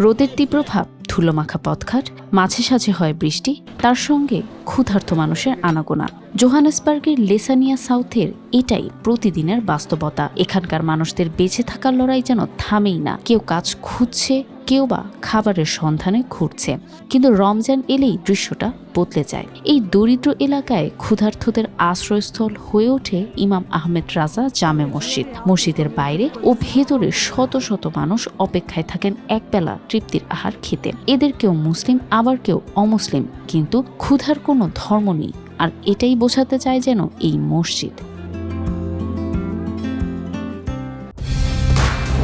রোদের তীব্র ভাব, ধুলোমাখা পথঘাট মাঝে সাঝে হয় বৃষ্টি, তার সঙ্গে ক্ষুধার্ত মানুষের আনাগোনা। জোহানেসবার্গের লেসানিয়া সাউথের এটাই প্রতিদিনের বাস্তবতা। এখানকার মানুষদের বেঁচে থাকার লড়াই যেন থামেই না। কেউ কাজ খুঁজছে কেউ বা খাবারের সন্ধানে ঘুরছে। কিন্তু রমজান এলেই দৃশ্যটা বদলে যায়। এই দরিদ্র এলাকায় ক্ষুধার্তদের আশ্রয়স্থল হয়ে ওঠে ইমাম আহমেদ রাজা জামে মসজিদ। মসজিদের বাইরে ও ভেতরে শত শত মানুষ অপেক্ষায় থাকেন একবেলা তৃপ্তির আহার খেতে। এদের কেউ মুসলিম, আবার কেউ অমুসলিম। কিন্তু ক্ষুধার কোনো ধর্ম নেই। আর এটাই বোঝাতে চায় যেন এই মসজিদ।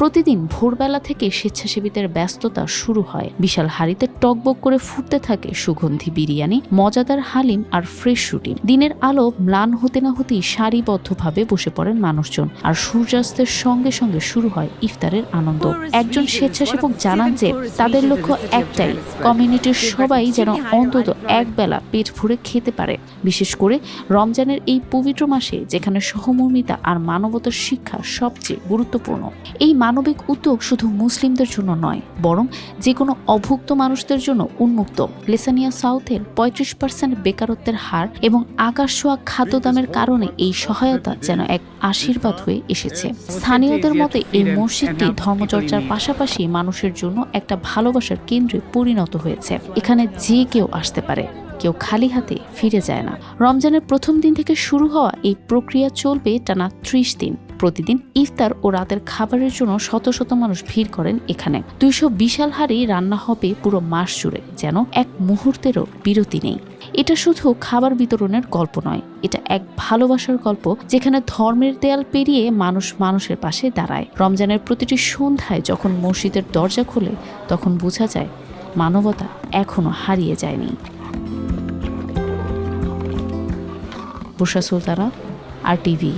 প্রতিদিন ভোরবেলা থেকে স্বেচ্ছাসেবীদের ব্যস্ততা শুরু হয়। বিশাল হাড়িতে টকবক করে ফুটতে থাকে সুগন্ধি বিরিয়ানি, মজাদার হালিম আর ফ্রেশ রুটি। দিনের আলো ম্লান হতে না হতেই সারিবদ্ধভাবে বসে পড়েন মানুষজন আর সূর্যাস্তের সঙ্গে সঙ্গে শুরু হয় ইফতারের আনন্দ। একজন স্বেচ্ছাসেবক জানান যে, তাদের লক্ষ্য একটাই, কমিউনিটির সবাই যেন অন্তত একবেলা পেট ভরে খেতে পারে। বিশেষ করে রমজানের এই পবিত্র মাসে যেখানে সহমর্মিতা আর মানবতার শিক্ষা সবচেয়ে গুরুত্বপূর্ণ। এই মানবিক উদ্যোগ শুধু মুসলিমদের জন্য নয়, বরং যে কোনো অভুক্ত মানুষদের জন্য উন্মুক্ত। লেসানিয়া সাউথের পঁয়ত্রিশ পার্সেন্ট বেকারত্বের হার এবং আকাশ খাদ্য দামের কারণে এই সহায়তা যেন এক আশীর্বাদ হয়ে এসেছে। স্থানীয়দের মতে, এই মসজিদটি ধর্মচর্চার পাশাপাশি মানুষের জন্য একটা ভালোবাসার কেন্দ্রে পরিণত হয়েছে। এখানে যে কেউ আসতে পারে, কেউ খালি হাতে ফিরে যায় না। রমজানের প্রথম দিন থেকে শুরু হওয়া এই প্রক্রিয়া চলবে টানা ত্রিশ দিন। প্রতিদিন ইফতার ও রাতের খাবারের জন্য শত শত মানুষ ভিড় করেন এখানে। দুইশো বিশাল হারে রান্না হবে পুরো মাস জুড়ে, যেন এক মুহূর্তেরও বিরতি নেই। এটা শুধু খাবার বিতরণের গল্প নয়, এটা এক ভালোবাসার গল্প যেখানে ধর্মের দেয়াল পেরিয়ে মানুষ মানুষের পাশে দাঁড়ায়। রমজানের প্রতিটি সন্ধ্যায় যখন মসজিদের দরজা খোলে, তখন বোঝা যায় মানবতা এখনও হারিয়ে যায়নি। Busa Sultana, R TV.